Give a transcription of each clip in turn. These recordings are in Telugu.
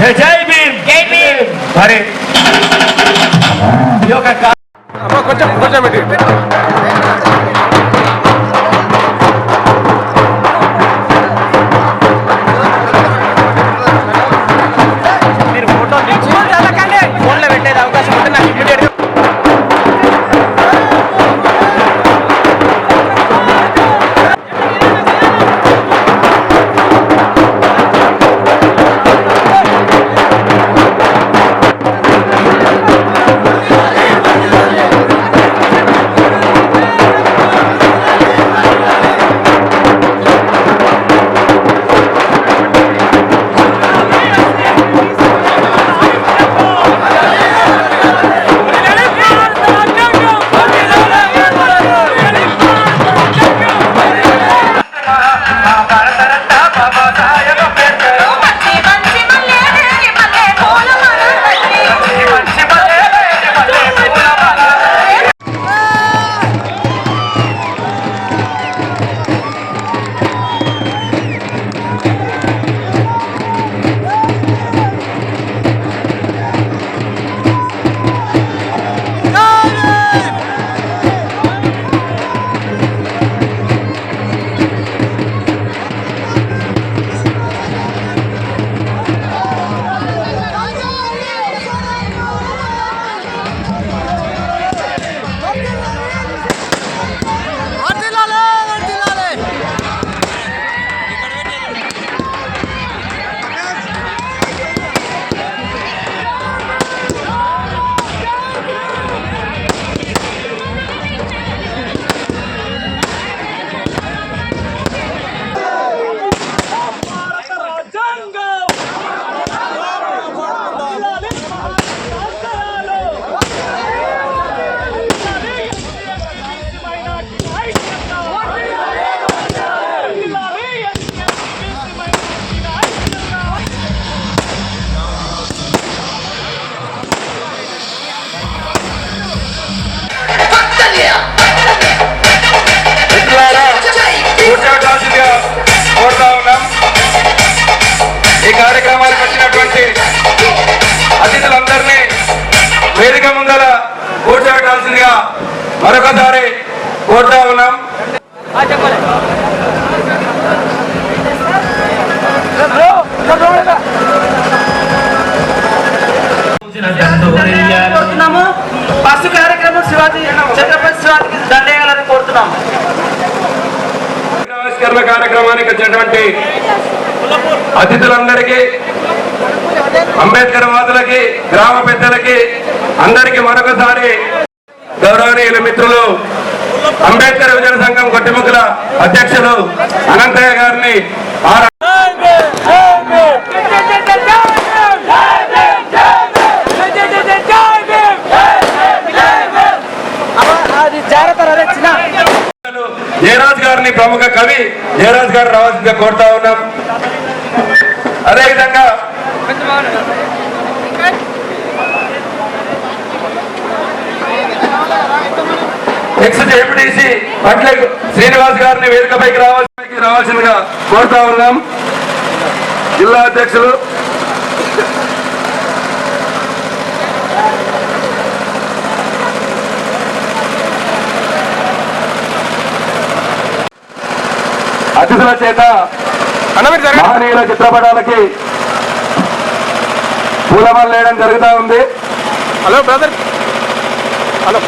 జై జై భీమ్. జై భీమ్. మరి ఈ యొక్క కొంచెం కొంచెం ముందర కూర్చోబెట్టాల్సిందిగా మరొకసారి కోరుతా ఉన్నాం. కోరుతున్నాము. బస్సు కార్యక్రమం శివాజీ ఛత్రపతి శివాజీకి దండేయాలని కోరుతున్నాము. ఆవిష్కరణ కార్యక్రమానికి వచ్చినటువంటి అతిథులందరికీ అంబేద్కర్ వాదులకి గ్రామ పెద్దలకి అందరికీ మరొకసారి గౌరవనీయుల మిత్రులు అంబేద్కర్ విజయ సంఘం కొట్టిముక్కుల అధ్యక్షులు అనంతయ్య గారిని జయరాజ్ గారిని ప్రముఖ కవి జయరాజ్ గారు రావాల్సిందిగా కోరుతా ఉన్నాం. అదేవిధంగా ఎక్స్ జేపీటీసీ పట్ల శ్రీనివాస్ గారిని వేదికపైకి రావాల్సి రావాల్సిందిగా కోరుతా ఉన్నాం. జిల్లా అధ్యక్షులు. అతిథుల చేత మహనీయుల చిత్రపటాలకి పూలమాల వేయడం జరుగుతూ ఉంది. Hello brother. హలో.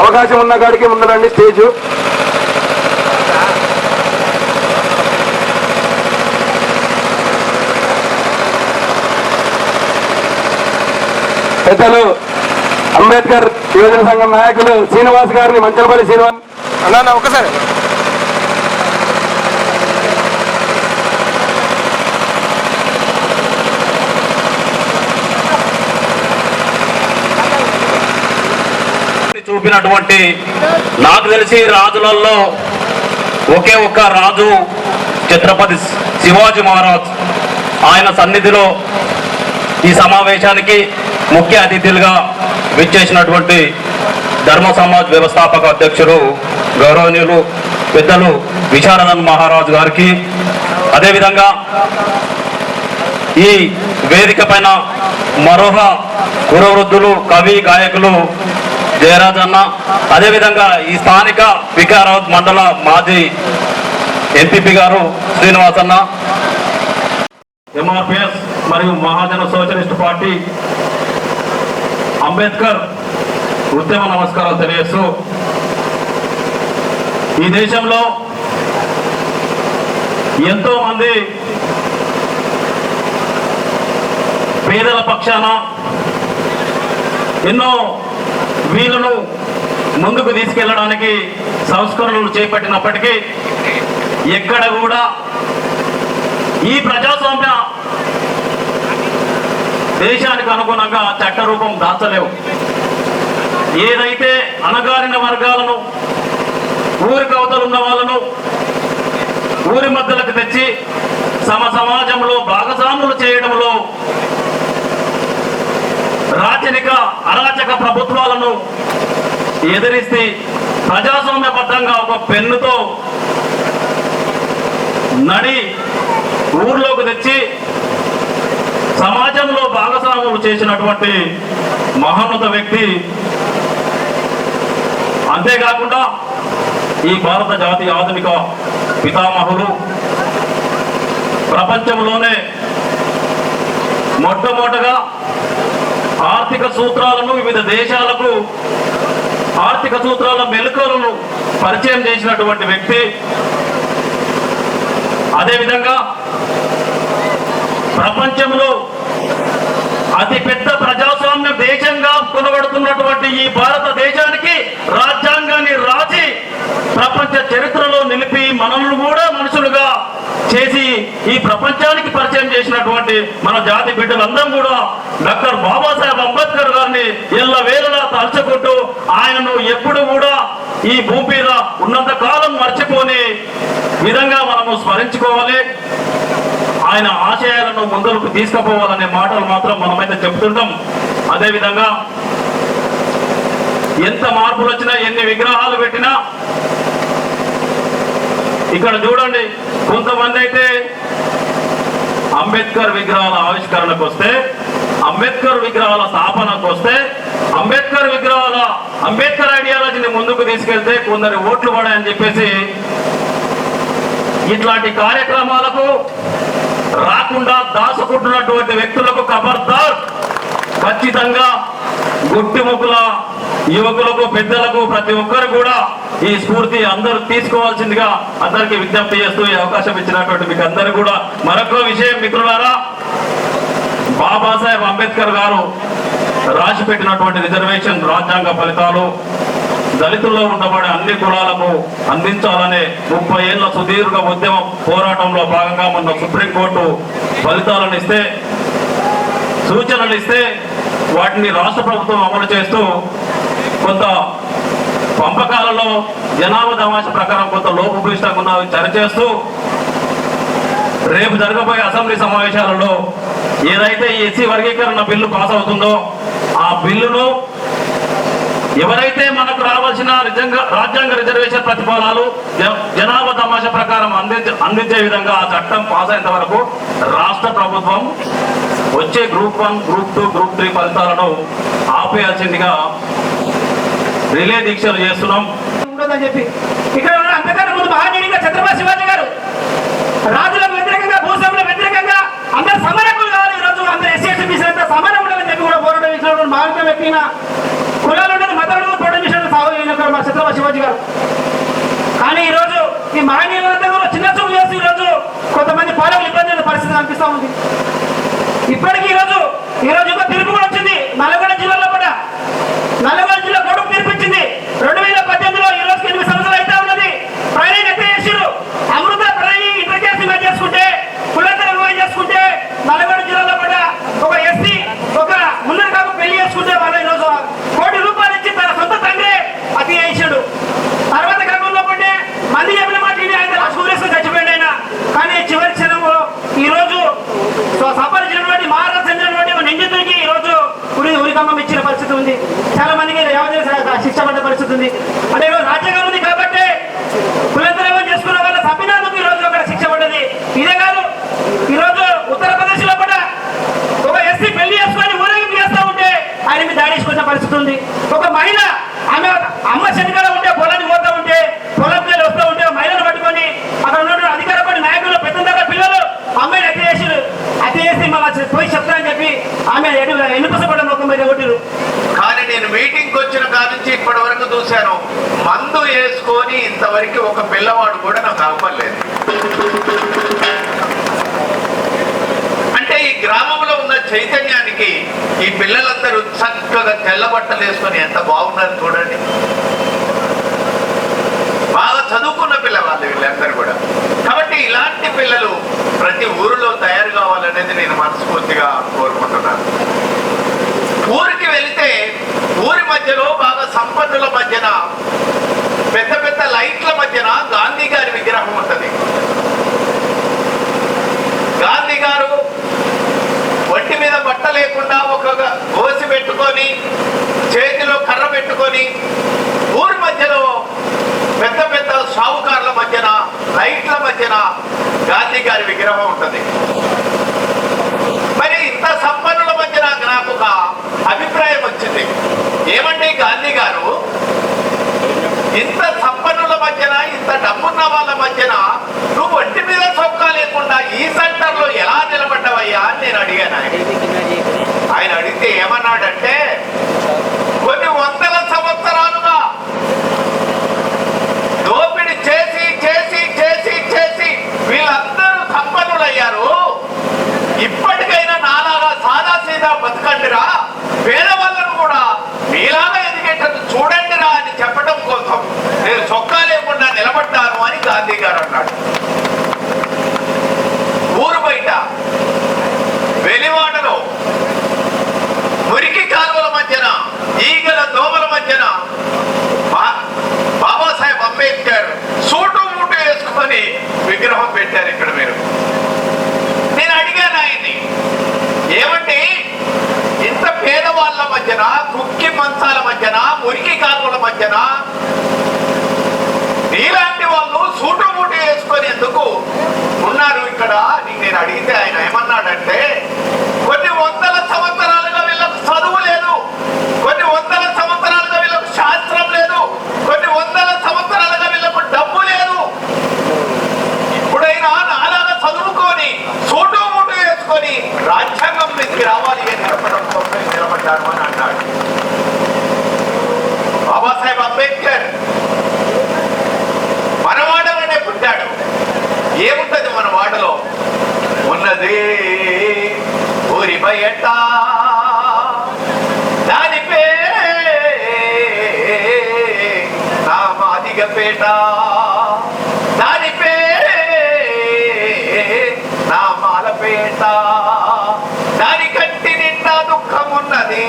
అవకాశం ఉన్న కాడికి ముందరండి స్టేజు. పెద్దలు అంబేద్కర్ యువజన సంఘం నాయకులు శ్రీనివాస్ గారిని మంచలపల్లి శ్రీనివాస్ అన్నా అన్న ఒకసారి చూపినటువంటి నాకు తెలిసి రాజులలో ఒకే ఒక్క రాజు ఛత్రపతి శివాజీ మహారాజ్. ఆయన సన్నిధిలో ఈ సమావేశానికి ముఖ్య అతిథులుగా విచ్చేసినటువంటి ధర్మ సమాజ్ వ్యవస్థాపక అధ్యక్షులు గౌరవనీయులు పెద్దలు విశారదన్ మహారాజు గారికి. అదేవిధంగా ఈ వేదిక పైన మరోహ గురవృద్ధులు కవి గాయకులు జయరాజ్ అన్న. అదేవిధంగా ఈ స్థానిక వికారాబాద్ మండల మాజీ ఎంపీపీ గారు శ్రీనివాస్ అన్న. ఎంఆర్పిఎస్ మరియు మహాజన సోషలిస్ట్ పార్టీ అంబేద్కర్ ఉద్యమ నమస్కారాలు తెలియజేస్తూ ఈ దేశంలో ఎంతో మంది పేదల పక్షాన ఎన్నో వీళ్ళను ముందుకు తీసుకెళ్ళడానికి సంస్కరణలు చేపట్టినప్పటికీ ఎక్కడ కూడా ఈ ప్రజాస్వామ్య దేశానికి అనుగుణంగా చట్టరూపం దాచలేవు. ఏదైతే అణగారిన వర్గాలను ఊరి అవతల ఉన్న వాళ్ళను ఊరి మధ్యలకు తెచ్చి సమ సమాజంలో భాగస్వాములు చేయడంలో రాచరిక అరాచక ప్రభుత్వాలను ఎదిరిస్తే ప్రజాస్వామ్యబద్ధంగా ఒక పెన్నుతో నడి ఊర్లోకి తెచ్చి సమాజంలో భాగస్వాములు చేసినటువంటి మహోన్నత వ్యక్తి. అంతేకాకుండా ఈ భారత జాతి ఆధునిక పితామహులు ప్రపంచంలోనే మొట్టమొదటగా ఆర్థిక సూత్రాలను వివిధ దేశాలకు ఆర్థిక సూత్రాల మెలకువలను పరిచయం చేసినటువంటి వ్యక్తి. అదేవిధంగా ప్రపంచంలో అతి పెద్ద ప్రజాస్వామ్య దేశంగా కొనబడుతున్నటువంటి ఈ భారతదేశానికి రాజ్యాంగాన్ని రాసి ప్రపంచ చరిత్రలో నిలిపి మనల్ని కూడా మనుషులుగా చేసి ఈ ప్రపంచానికి పరిచయం చేసినటువంటి మన జాతి బిడ్డలందరం కూడా డాక్టర్ బాబాసాహెబ్ అంబేద్కర్ గారిని ఇళ్ళ వేళలా తలుచుకుంటూ ఆయనను ఎప్పుడు కూడా ఈ భూమి మీద ఉన్నంత కాలం మర్చిపోని విధంగా మనము స్మరించుకోవాలి. ఆయన ఆశయాలను ముందరకు తీసుకుపోవాలనే మాటలు మాత్రం మనమైతే చెప్తుంటాం. అదేవిధంగా ఎంత మార్పులు వచ్చినా ఎన్ని విగ్రహాలు పెట్టినా ఇక్కడ చూడండి కొంతమంది అయితే అంబేద్కర్ విగ్రహాల ఆవిష్కరణకు వస్తే అంబేద్కర్ విగ్రహాల స్థాపనకు వస్తే అంబేద్కర్ విగ్రహాల అంబేద్కర్ ఐడియాలజీని ముందుకు తీసుకెళ్తే కొందరు ఓట్లు పడాయని చెప్పేసి ఇట్లాంటి కార్యక్రమాలకు రాకుండా దాచుకుంటున్నటువంటి వ్యక్తులకు ఖబర్దార్ ఖచ్చితంగా గుట్టి యువకులకు పెద్దలకు ప్రతి ఒక్కరు కూడా ఈ స్ఫూర్తి అందరూ తీసుకోవాల్సిందిగా అందరికీ విజ్ఞప్తి చేస్తూ ఈ అవకాశం ఇచ్చినటువంటి మీకు అందరూ కూడా మరొక విషయం మిత్రులారా బాబాసాహెబ్ అంబేద్కర్ గారు రాసి పెట్టినటువంటి రిజర్వేషన్ రాజ్యాంగ ఫలితాలు దళితుల్లో ఉండబడే అన్ని కులాలకు అందించాలనే ముప్పై ఏళ్ళ సుదీర్ఘ ఉద్యమ పోరాటంలో భాగంగా మొన్న సుప్రీంకోర్టు ఫలితాలను ఇస్తే సూచనలు ఇస్తే వాటిని రాష్ట్ర ప్రభుత్వం అమలు చేస్తూ కొంత పంపకాలలో జనాభా తమాష ప్రకారం కొంత లోపభూయిష్టంగా ఉన్నవి సరిచేస్తూ రేపు జరగబోయే అసెంబ్లీ సమావేశాలలో ఏదైతే ఎస్సీ వర్గీకరణ బిల్లు పాస్ అవుతుందో ఆ బిల్లును ఎవరైతే మనకు రావాల్సిన రాజ్యాంగ రిజర్వేషన్ ప్రతిఫలాలు జనాభా తమాషా ప్రకారం అందించే అందించే విధంగా ఆ చట్టం పాస్ అయ్యేంత వరకు రాష్ట్ర ప్రభుత్వం వచ్చే group one group two group three ఫలితాలను ఆపేయాల్సిందిగా రిలే దీక్షలు చేస్తున్నాం. ఉండదని చెప్పి. ఇక్కడ ఉన్న అంతకన్నా ముందు మహానీయుడిగా ఛత్రపతి శివాజీ గారు. రాజులకు వ్యతిరేకంగా భూస్వాములకు వ్యతిరేకంగా అందరు సమానకులు కావాలి ఈ రోజు. అందరు ఎస్సీ ఎస్టీ బీసీ అంతా సమానం చెప్పి కూడా పోరాటం చేసినటువంటి మార్గం వ్యక్తిన కులాలు ఉండదు మతాలు ఉండదు పోరాటం చేసిన సాగు అయిన మా ఛత్రపతి శివాజీ గారు. కానీ ఈ రోజు ఈ మహనీయులంతా కూడా చిన్న చూపు చేసి ఈ రోజు కొంతమంది పాలకులు ఇబ్బంది పరిస్థితి అనిపిస్తా ఉంది. ఇప్పటికీ ఈ రోజు ఈ రోజు ఒక తీర్పు కూడా వచ్చింది. నల్లగొండ జిల్లాలో కూడా. నల్లగొండ జిల్లా కొడుకు తీర్పిచ్చింది రెండు వేల పద్దెనిమిదిలో ఈ రోజు ఎనిమిది సంవత్సరాలు అయితే ఉన్నది. ప్రయాణం ఎత్తే చేసిరు అమృత ప్రయాణి ఇతర కేసు చేసుకుంటే కులంతర వివాహం చేసుకుంటే నల్లగొండ జిల్లాలో కూడా ఒక ఎస్సీ ఒక ముందర కాపు పెళ్ళి చేసుకుంటే వాళ్ళు ఈ రోజు కోటి రూపాయలు ఇచ్చి తన సొంత తండ్రి అతి చేశాడు తర్వాత క్రమంలో పట్టే మంది చెప్పిన మాట ఆయన రాజకూరేశ్వరం చచ్చిపోయాడు ఆయన. కానీ చివరి క్షణంలో ఈ రోజు ఉరి ఇచ్చిన పరిస్థితి ఉంది. చాలా మందికి యావజన శిక్ష పడ్డ పరిస్థితి ఉంది. అంటే ఈరోజు రాజ్యాంగం ఉంది కాబట్టి కులంతరం చేసుకున్న వాళ్ళ సభ్యులకు ఈ రోజు అక్కడ శిక్ష పడ్డది. ఇదే కాదు ఈ రోజు ఉత్తరప్రదేశ్లో కూడా ఒక ఎస్సీ పెళ్ళి చేసుకొని ఊరేగింపు చేస్తూ ఉంటే ఆయన మీద దాడి చేసుకున్న పరిస్థితి ఉంది. ఒక మహిళ ఆమె అమ్మ శనికాలం ఉంటే పొలానికి పోతా ఉంటే పొలం మీద వస్తూ ఉంటే మహిళను పట్టుకొని అక్కడ ఉన్నటువంటి అధికార పడి నాయకులు పెద్ద దగ్గర పిల్లలు అమ్మాయిని అతి చేసి అతి చేసి మళ్ళీ పోయి చెప్తానని చెప్పి ఆమె ఎన్నికసపడ్డ మీద కానీ నేను మీటింగ్కి వచ్చిన కానించి నుంచి ఇప్పటి వరకు చూశాను. మందు వేసుకొని ఇంతవరకు ఒక పిల్లవాడు కూడా నాకు అవ్వలేదు అంటే ఈ గ్రామంలో ఉన్న చైతన్యానికి ఈ పిల్లలందరూ చక్కగా తెల్ల బట్టలు వేసుకొని ఎంత బాగున్నారు చూడండి. బాగా చదువుకున్న పిల్లవాళ్ళు వీళ్ళందరూ కూడా. కాబట్టి ఇలాంటి పిల్లలు ప్రతి ఊరిలో తయారు కావాలనేది నేను మనస్ఫూర్తిగా కోరుకుంటున్నాను. ఊరి ఊరి మధ్యలో బాగా సంపన్నుల మధ్యన పెద్ద పెద్ద లైట్ల మధ్యన గాంధీ గారి విగ్రహం ఉంటుంది. గాంధీ గారు ఒంటి మీద బట్ట లేకుండా ఒక గోసి పెట్టుకొని చేతిలో కర్ర పెట్టుకొని ఊరి మధ్యలో పెద్ద పెద్ద షావుకారుల మధ్యన లైట్ల మధ్యన గాంధీ గారి విగ్రహం ఉంటుంది మరి ఇంత సంపన్నుల మధ్య నాకు నాకు ఒక అభిప్రాయం వచ్చింది ఏమంటే గాంధీ గారు? ఇంత సంపన్నుల మధ్యన ఇంత డబ్బున్న వాళ్ళ మధ్యన నువ్వు ఒంటి మీద చొక్కా లేకుండా ఈ సెంటర్లో ఎలా నిలబడ్డావయ్యా అని నేను అడిగాను ఆయన. ఆయన అడిగితే ఏమన్నాడంటే కొన్ని వందల సంవత్సరాలుగా దోపిడి చేసి చేసి చేసి చేసి వీళ్ళందరూ సంపన్నులయ్యారు ఇప్పటికైనా నాలాగా సాదా సీదా బతకండిరా. పేదవాళ్ళను కూడా మీలాగా ఎదిగేటట్టు చూడండిరా అని చెప్పడం కోసం నేను చొక్కా లేకుండా నిలబడ్డాను అని గాంధీ గారు అన్నాడు. రాజ్యాంగం మీదకి రావాలి అని నడపడం కోసం నిలబడ్డాను అని అన్నాడు. బాబాసాహెబ్ అంబేద్కర్ మనవాడలోనే పుట్టాడు. ఏముంటది మన వాడలో? ఉన్నది ఊరి బయట. దాని పేరే నా మాదిగపేట ఉన్నది.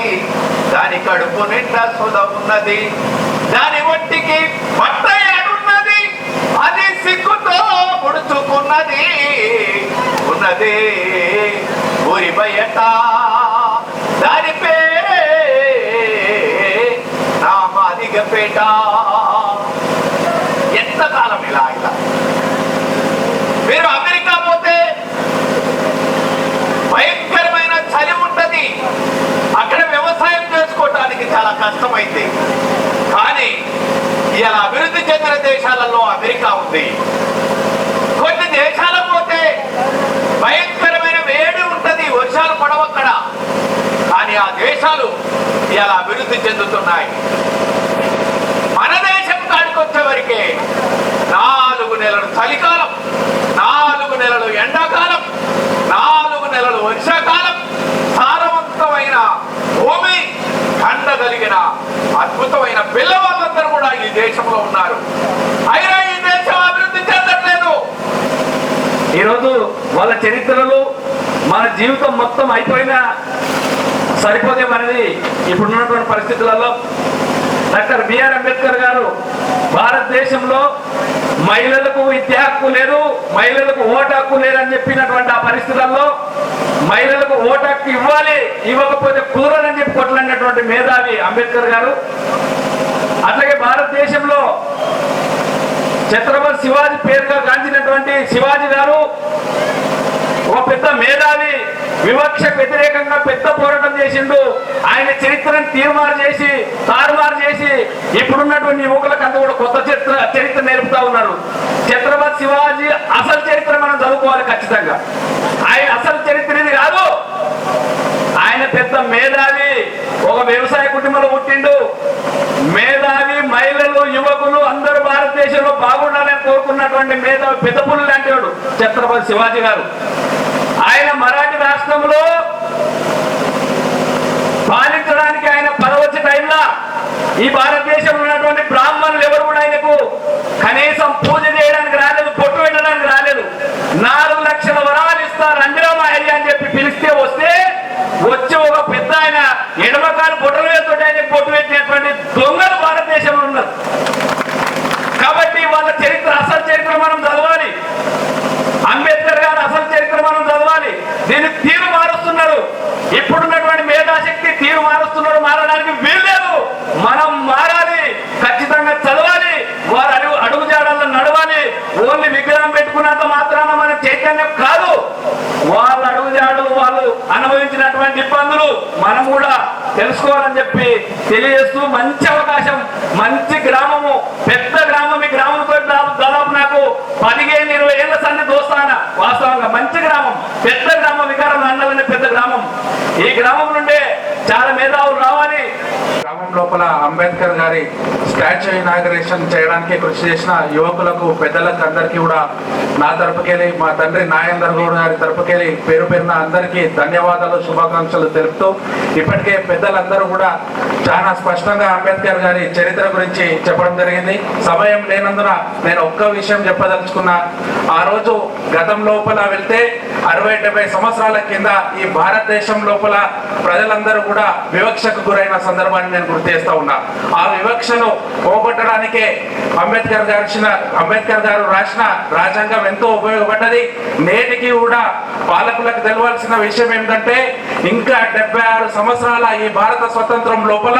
దాని కడుపు నిండా సుధ ఉన్నది. దాని ఒంటికి పట్టయాడున్నది అది సిగ్గుతో ముడుచుకున్నది. ఉన్నది ఊరి బయట. దాని పేరే నా మాదిగపేట ఎంతకాలం ఇలా ఇలా మీరు అమెరికా పోతే భయంకరమైన చలి ఉంటది అక్కడ వ్యవసాయం చేసుకోవటానికి చాలా కష్టమైంది కానీ ఇలా అభివృద్ధి చెందిన దేశాలలో అమెరికా ఉంది. కొన్ని దేశాలకు పోతే భయంకరమైన వేడి ఉంటుంది వర్షాలు పడవక్కడ కానీ ఆ దేశాలు ఇలా అభివృద్ధి చెందుతున్నాయి. మన దేశం కాడికొచ్చే వరకే నాలుగు నెలలు చలికాలం నాలుగు నెలలు ఎండాకాలం నాలుగు నెలలు వర్షాకాలం సారవంతమైన భూమి కండగలిగిన అద్భుతమైన పిల్లవాళ్ళు దేశంలో ఉన్నారు. అయినా ఈ దేశం అభివృద్ధి చెందట్లేదు. ఈరోజు వాళ్ళ చరిత్రలు మన జీవితం మొత్తం అయిపోయినా సరిపోదేమనేది ఇప్పుడున్నటువంటి పరిస్థితులలో డాక్టర్ బిఆర్ అంబేద్కర్ గారు భారతదేశంలో మహిళలకు విద్యా హక్కు లేదు మహిళలకు ఓటు హక్కు లేదని చెప్పినటువంటి ఆ పరిస్థితుల్లో మహిళలకు ఓటు హక్కు ఇవ్వాలి ఇవ్వకపోతే కుదరదని చెప్పి కొట్లాడినటువంటి మేధావి అంబేద్కర్ గారు అట్లాగే భారతదేశంలో ఛత్రపతి శివాజీ పేరుగా గాంచినటువంటి శివాజీ గారు ఒక పెద్ద మేధావి వివక్ష వ్యతిరేకంగా పెద్ద పోరాటం చేసిండు. ఆయన చరిత్రను తీర్మారు చేసి తారుమారు చేసి ఇప్పుడున్నటువంటి యువకులకు అంతా కూడా కొత్త చరిత్ర చరిత్ర నేర్పుతా ఉన్నారు. ఛత్రపతి శివాజీ అసలు చరిత్ర మనం చదువుకోవాలి ఖచ్చితంగా. ఆయన అసలు చరిత్ర ఇది కాదు. ఆయన పెద్ద మేధావి ఒక వ్యవసాయ కుటుంబంలో పుట్టిండు. మే యువకులు అందరూ భారతదేశంలో బాగుండాలని కోరుకున్నటువంటి మేధావి పెద్ద లాంటి వాడు ఛత్రపతి శివాజీ గారు. ఆయన మరాఠీ రాష్ట్రంలో పాలించడానికి ఆయన పదవచ్చి టైంలో ఈ భారతదేశంలో ఉన్నటువంటి బ్రాహ్మణులు ఎవరు కూడా ఆయనకు కనీసం పూజ చేయడానికి రాలేదు పొట్టు పెట్టడానికి రాలేదు. నాలుగు లక్షల వరాలు ఇస్తా రంజరామ అయ్య అని చెప్పి పిలిస్తే వస్తే వచ్చి ఒక పెద్ద ఆయన ఎడమకాలు బొట్టలు వేస్తుంటే ఆయన పొట్టు పెట్టినటువంటి దొంగలు భారతదేశంలో ఉన్నారు కాబట్టి వాళ్ళ చరిత్ర అసలు చరిత్ర మనం చదవాలి. అంబేద్కర్ గారు అసలు చరిత్ర మనం చదవాలి. దీన్ని తీరు మారుస్తున్నారు. ఇప్పుడున్నటువంటి మేధాశక్తి తీరు మారుస్తున్నారు మారడానికి వీల్లేదు. మనం మారాలి. ఖచ్చితంగా చదవాలి. వారు అడుగు అడుగు జాడల్లో నడవాలి. ఓన్లీ విగ్రహం పెట్టుకున్నంత మాత్రాన మన చైతన్యం కాదు. వాళ్ళ అడుగు జాడలు వాళ్ళు అనుభవించినటువంటి ఇబ్బందులు మనం కూడా తెలుసుకోవాలని చెప్పి తెలియజేస్తూ మంచి అవకాశం మంచి గ్రామము పెద్ద గ్రామం ఈ గ్రామం పదిహేను పెద్ద గ్రామం వికారం అన్న పెద్ద గ్రామం. ఈ గ్రామం నుండే చాలా మేధావులు రావాలి. గ్రామం లోపల అంబేద్కర్ గారి స్టాచ్యూ ఇనాగరేషన్ చేయడానికి కృషి చేసిన యువకులకు పెద్దలకు అందరికీ కూడా నా తరపుకెళ్ళి మా తండ్రి నాయందర్ గౌడ్ గారి తరపుకెళ్ళి పేరు పేరున అందరికీ ధన్యవాదాలు శుభాకాంక్షలు తెలుపుతూ ఇప్పటికే పెద్దలందరూ కూడా చాలా స్పష్టంగా అంబేద్కర్ గారి చరిత్ర గురించి చెప్పడం జరిగింది. సమయం లేనందున నేను ఒక్క విషయం చెప్పదలుచుకున్నా. ఆ రోజు గతం లోపల వెళ్తే అరవై డెబ్బై సంవత్సరాల కింద ఈ భారతదేశం లోపల ప్రజలందరూ కూడా వివక్షకు గురైన సందర్భాన్ని నేను గుర్తు చేస్తా ఉన్నా. ఆ వివక్షను పోగొట్టడానికే అంబేద్కర్ గారు అంబేద్కర్ గారు రాసిన రాజ్యాంగం ఎంతో ఉపయోగపడ్డది. నేటికి కూడా పాలకులకు తెలవాల్సిన విషయం ఏంటంటే ఇంకా డెబ్బై ఆరు సంవత్సరాల ఈ భారత స్వతంత్రం లోపల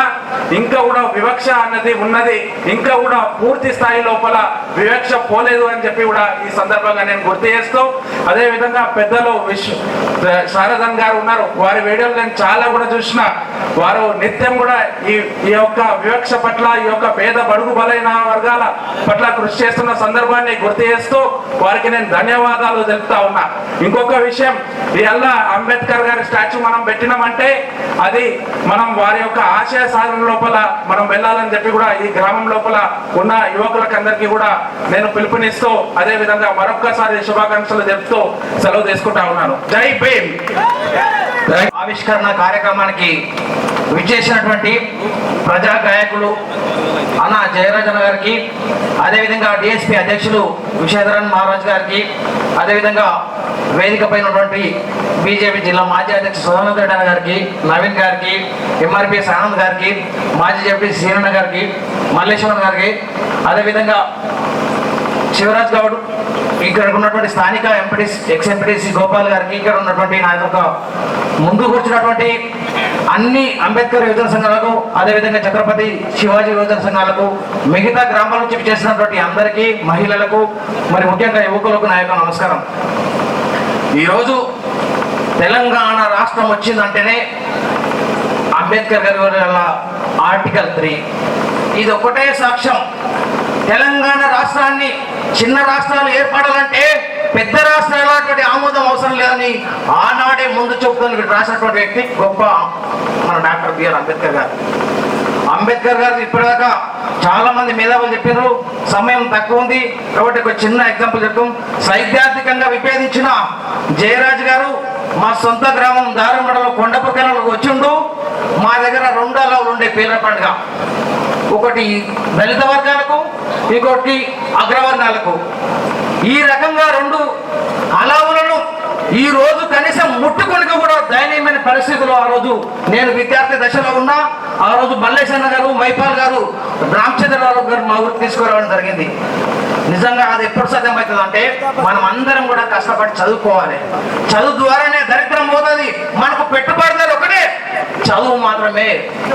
ఇంకా కూడా వివక్ష అన్నది ఉన్నది. ఇంకా కూడా పూర్తి స్థాయి లోపల వివక్ష పోలేదు అని చెప్పి కూడా ఈ సందర్భంగా నేను గుర్తు చేస్తూ అదే విధంగా పెద్దలు విశ్వ శారదన్ గారు ఉన్నారు. వారి వీడియోలు నేను చాలా కూడా చూసిన. వారు నిత్యం కూడా ఈ ఈ యొక్క వివక్ష పట్ల ఈ యొక్క పేద బడుగు బలైన వర్గాల పట్ల కృషి చేస్తున్న సందర్భాన్ని గుర్తు చేస్తూ వారికి నేను ధన్యవాదాలు తెలుపుతా ఉన్నా. ఇంకొక విషయం ఇవల్ల అంబేద్కర్ గారి స్టాచ్యూ మనం పెట్టినామంటే అది మనం వారి యొక్క ఆశయ సాధన లోపల మనం వెళ్ళాలని చెప్పి కూడా ఈ గ్రామం లోపల ఉన్న యువకులకు అందరికీ కూడా నేను పిలుపునిస్తూ అదే విధంగా మరొక్కసారి శుభాకాంక్షలు చెప్తూ సెలవు చేసుకుంటా ఉన్నాను. జై భీమ్. ఆవిష్కరణ కార్యక్రమానికి విచ్చేసినటువంటి ప్రజా గాయకులు అన్న జయరాజన్ గారికి అదేవిధంగా డిఎస్పి అధ్యక్షులు విషేధరన్ మహారాజ్ గారికి అదేవిధంగా వేదిక పైన ఉన్నటువంటి బీజేపీ జిల్లా మాజీ అధ్యక్షుడు సుధానంద రెడ్డి గారికి నవీన్ గారికి ఎంఆర్పిఎస్ ఆనంద్ గారికి మాజీ జడ్పీ శ్రీరణ గారికి మల్లేశ్వరన్ గారికి అదేవిధంగా శివరాజ్ గౌడ్ ఇక్కడ ఉన్నటువంటి స్థానిక ఎంపీటీస్ ఎక్స్ ఎంపీటీసీ గోపాల్ గారికి ఇక్కడ ఉన్నటువంటి నా యొక్క ముందు కూర్చున్నటువంటి అన్ని అంబేద్కర్ యువజన సంఘాలకు అదేవిధంగా ఛత్రపతి శివాజీ యువజన సంఘాలకు మిగతా గ్రామాల నుంచి చేసినటువంటి అందరికీ మహిళలకు మరి ముఖ్యంగా యువకులకు నా యొక్క నమస్కారం. ఈరోజు తెలంగాణ రాష్ట్రం వచ్చిందంటేనే అంబేద్కర్ గారి ఆర్టికల్ త్రీ. ఇది ఒకటే సాక్ష్యం. తెలంగాణ రాష్ట్రాన్ని చిన్న రాష్ట్రాలు ఏర్పడాలంటే పెద్ద రాష్ట్రాలటువంటి ఆమోదం అవసరం లేదని ఆనాడే ముందు చెబుతాను రాసినటువంటి వ్యక్తి గొప్ప మన డాక్టర్ బిఆర్ అంబేద్కర్ గారు. అంబేద్కర్ గారు ఇప్పటిదాకా చాలా మంది మేధావులు చెప్పారు. సమయం తక్కువ ఉంది. కాబట్టి ఒక చిన్న ఎగ్జాంపుల్ చెప్తాం. సైద్ధాంతికంగా విభేదించిన జయరాజ్ గారు మా సొంత గ్రామం దారుమడలో కొండపక్కనకు వచ్చిండు. మా దగ్గర రెండు అలవులు ఉండే పీర్ల పండుగ. ఒకటి దళిత వర్గాలకు ఇంకొకటి అగ్రవర్ణాలకు ఈ రకంగా రెండు అలావులను ఈ రోజు కనీసం ముట్టుకొనిక కూడా దయనీయమైన పరిస్థితుల్లో ఆ రోజు. నేను విద్యార్థి దశలో ఉన్నా ఆ రోజు మల్లేశన్న గారు మైపాల్ గారు రామచంద్రరావు గారు మా ఊరికి తీసుకురావడం జరిగింది. నిజంగా అది ఎప్పుడు సాధ్యమవుతుంది అంటే మనం అందరం కూడా కష్టపడి చదువుకోవాలి. చదువు ద్వారానే దరిద్రం పోతుంది. మనకు పెట్టుబడిదారు ఒకటే. చదువు మాత్రమే.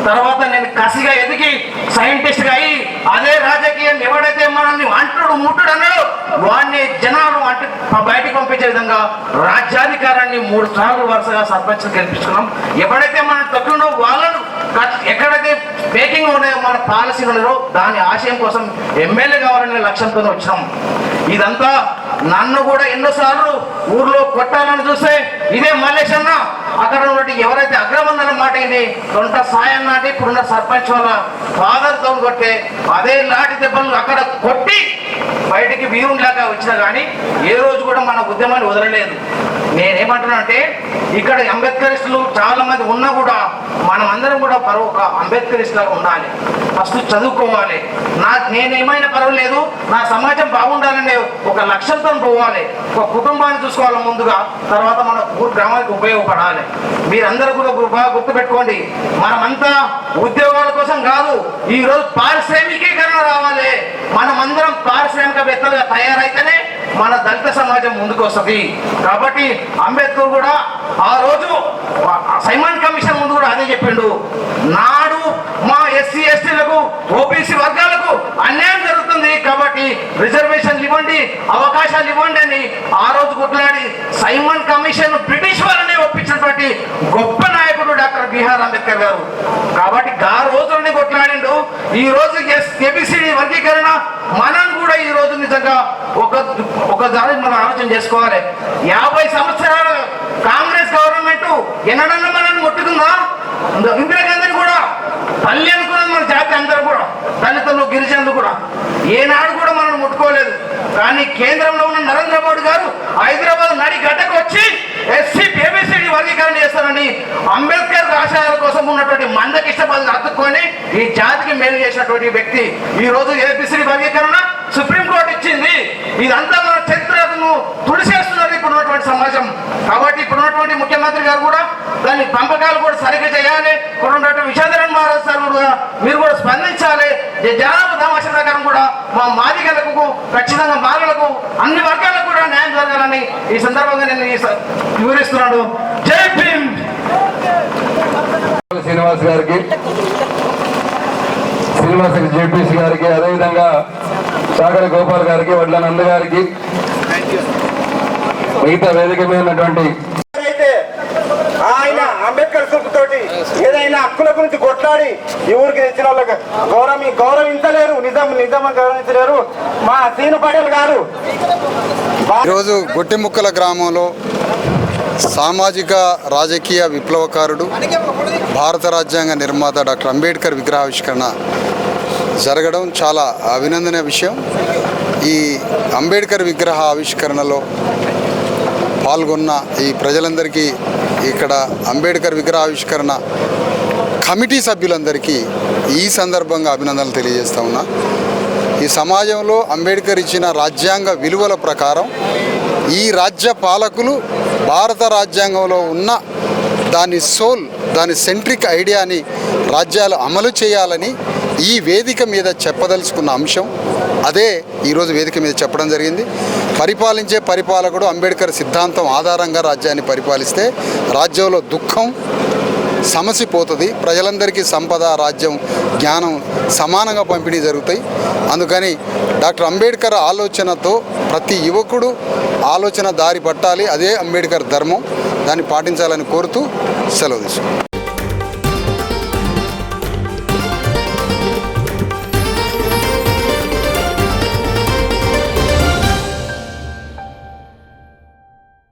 తర్వాత నేను కసిగా ఎదిగి సైంటిస్ట్గా అయ్యి అదే రాజకీయం ఎవడైతే మనల్ని అంటుడు ముట్టుడు అన్నాడు. వాడిని జనాలు అంటే బయటకు పంపించే విధంగా రాజ్యాధికారాన్ని మూడు సార్లు వరుసగా సర్పంచ్ గెలిపించుకున్నాం. ఎవడైతే మనం తగ్గుండో వాళ్ళను ఎక్కడైతే బేకింగ్ ఉన్నాయో మన పాలసీలు ఉన్నాయో దాని ఆశయం కోసం ఎమ్మెల్యే కావాలనే లక్ష్యంతో వచ్చినాం. ఇదంతా నన్ను కూడా ఎన్నోసార్లు ఊర్లో కొట్టాలని చూస్తే ఇదే మల్లేష్ అక్కడ ఉన్నటువంటి ఎవరైతే అగ్రమందన మాట ఇది తొంట సాయం నాటి ఇప్పుడున్న సర్పంచ్ వాళ్ళ ఫాదర్తో కొట్టే అదే లాటి దెబ్బలు అక్కడ కొట్టి బయటికి వీరుం లాగా వచ్చినా కానీ ఏ రోజు కూడా మన ఉద్యమాన్ని వదలలేదు. నేనేమంటున్నా అంటే ఇక్కడ అంబేద్కరిస్టులు చాలా మంది ఉన్నా కూడా మనం అందరం కూడా పర్వ ఒక అంబేద్కరిస్ట్ ఉండాలి. ఫస్ట్ చదువుకోవాలి. నా నేనేమైనా పర్వాలేదు నా సమాజం బాగుండాలనే ఒక లక్ష్యంతో పోవాలి. ఒక కుటుంబాన్ని చూసుకోవాలి ముందుగా తర్వాత మన ఊరు గ్రామానికి ఉపయోగపడాలి. మీరందరూ కూడా బాగా గుర్తుపెట్టుకోండి మనమంతా ఉద్యోగాల కోసం కాదు ఈ రోజు పారిశ్రామికీకరణ రావాలి. మనమందరం పారిశ్రామికవేత్తలుగా తయారైతేనే మన దళిత సమాజం ముందుకు వస్తుంది కాబట్టి అంబేద్కర్ కూడా ఆ రోజు సైమాన్ కమిషన్ ముందు కూడా అదే చెప్పిండు. నాడు మా ఎస్సీ ఎస్టీలకు ఓబీసీ వర్గాలకు అన్యాయం జరుగుతుంది కాబట్టి రిజర్వేషన్లు ఇవ్వండి అవకాశాలు ఇవ్వండి అని ఆ రోజు కొట్లాడి సైమన్ కమిషన్ బ్రిటిష్ వారిని ఒప్పించినటువంటి గొప్ప నాయకుడు డాక్టర్ బిఆర్ అంబేద్కర్ గారు. కాబట్టి ఆ రోజులని కొట్లాడిండు. ఈ రోజు ఏబిసిడి వర్గీకరణ మనం కూడా ఈ రోజు నిజంగా ఒక ఒక మనం ఆలోచన చేసుకోవాలి. యాభై సంవత్సరాల కాంగ్రెస్ గవర్నమెంట్ ఎన్నడన్నా మనల్ని ముట్టుకుందా? ఇందిరాగాంధీని కూడా పల్లె అనుకున్నది మన జాతి అందరూ కూడా దళితులు గిరిజనులు కూడా ఏనాడు కూడా మనం ముట్టుకోలేదు. కానీ కేంద్రంలో ఉన్న నరేంద్ర మోడీ గారు హైదరాబాద్ నడి గడ్డకు వచ్చి ఎస్సీ ఏబిసిడి వర్గీకరణ చేస్తారని అంబేద్కర్ ఆశయాల కోసం ఉన్నటువంటి మందకి బదులు అతుక్కొని ఈ జాతికి మేలు చేసినటువంటి వ్యక్తి. ఈ రోజు ఏబిసిడి వర్గీకరణ సుప్రీంకోర్టు ఇచ్చింది. ఇదంతా మన చరిత్రను తుడిసేస్తున్నారు ఇప్పుడు ఉన్నటువంటి సమాజం. కాబట్టి ఇప్పుడు ఉన్నటువంటి ముఖ్యమంత్రి గారు కూడా దాని పంపకాలు కూడా సరిగ్గా చేయాలి. ఇప్పుడు ఉన్నటువంటి విషాదరన్ మహారాజ్ సార్ కూడా మీరు కూడా స్పందించాలి. జనాభా తమాష ప్రకారం కూడా మా మాదిగలకు ఖచ్చితంగా బాలలకు అన్ని వర్గాలకు కూడా న్యాయం జరగాలని ఈ సందర్భంగా నేను ఈ స- వివరిస్తున్నాను. జై భీమ్! శ్రీనివాస్ గారికి శ్రీనివాస్ జేపీసీ గారికి అదేవిధంగా సాగర గోపాల్ గారికి వడ్ల నంద గారికి మిగతా వేదిక మీద ఉన్నటువంటి అయితే ఆయన అంబేద్కర్ తోటి ఏదైనా హక్కుల గురించి కొట్లాడి ఈ ఊరికి తెచ్చిన వాళ్ళకి గౌరవం గౌరవించలేరు నిజం నిజం గౌరవించలేరు. మా సీను పటేల్ గారు. ఈరోజు గొట్టిముక్కల గ్రామంలో సామాజిక రాజకీయ విప్లవకారుడు భారత రాజ్యాంగ నిర్మాత డాక్టర్ అంబేద్కర్ విగ్రహావిష్కరణ జరగడం చాలా అభినందనీయ విషయం. ఈ అంబేద్కర్ విగ్రహ ఆవిష్కరణలో పాల్గొన్న ఈ ప్రజలందరికీ ఇక్కడ అంబేద్కర్ విగ్రహావిష్కరణ కమిటీ సభ్యులందరికీ ఈ సందర్భంగా అభినందనలు తెలియజేస్తా ఉన్నా. ఈ సమాజంలో అంబేద్కర్ ఇచ్చిన రాజ్యాంగ విలువల ప్రకారం ఈ రాజ్య పాలకులు భారత రాజ్యాంగంలో ఉన్న దాని సోల్ దాని సెంట్రిక్ ఐడియాని రాజ్యాలు అమలు చేయాలని ఈ వేదిక మీద చెప్పదలుచుకున్న అంశం. అదే ఈరోజు వేదిక మీద చెప్పడం జరిగింది. పరిపాలించే పరిపాలకుడు అంబేద్కర్ సిద్ధాంతం ఆధారంగా రాజ్యాన్ని పరిపాలిస్తే రాజ్యంలో దుఃఖం సమసిపోతుంది. ప్రజలందరికీ సంపద రాజ్యం జ్ఞానం సమానంగా పంపిణీ జరుగుతాయి. అందుకని డాక్టర్ అంబేద్కర్ ఆలోచనతో ప్రతి యువకుడు ఆలోచన దారి పట్టాలి. అదే అంబేద్కర్ ధర్మం. దాన్ని పాటించాలని కోరుతూ సెలవు తీసుకుంటాం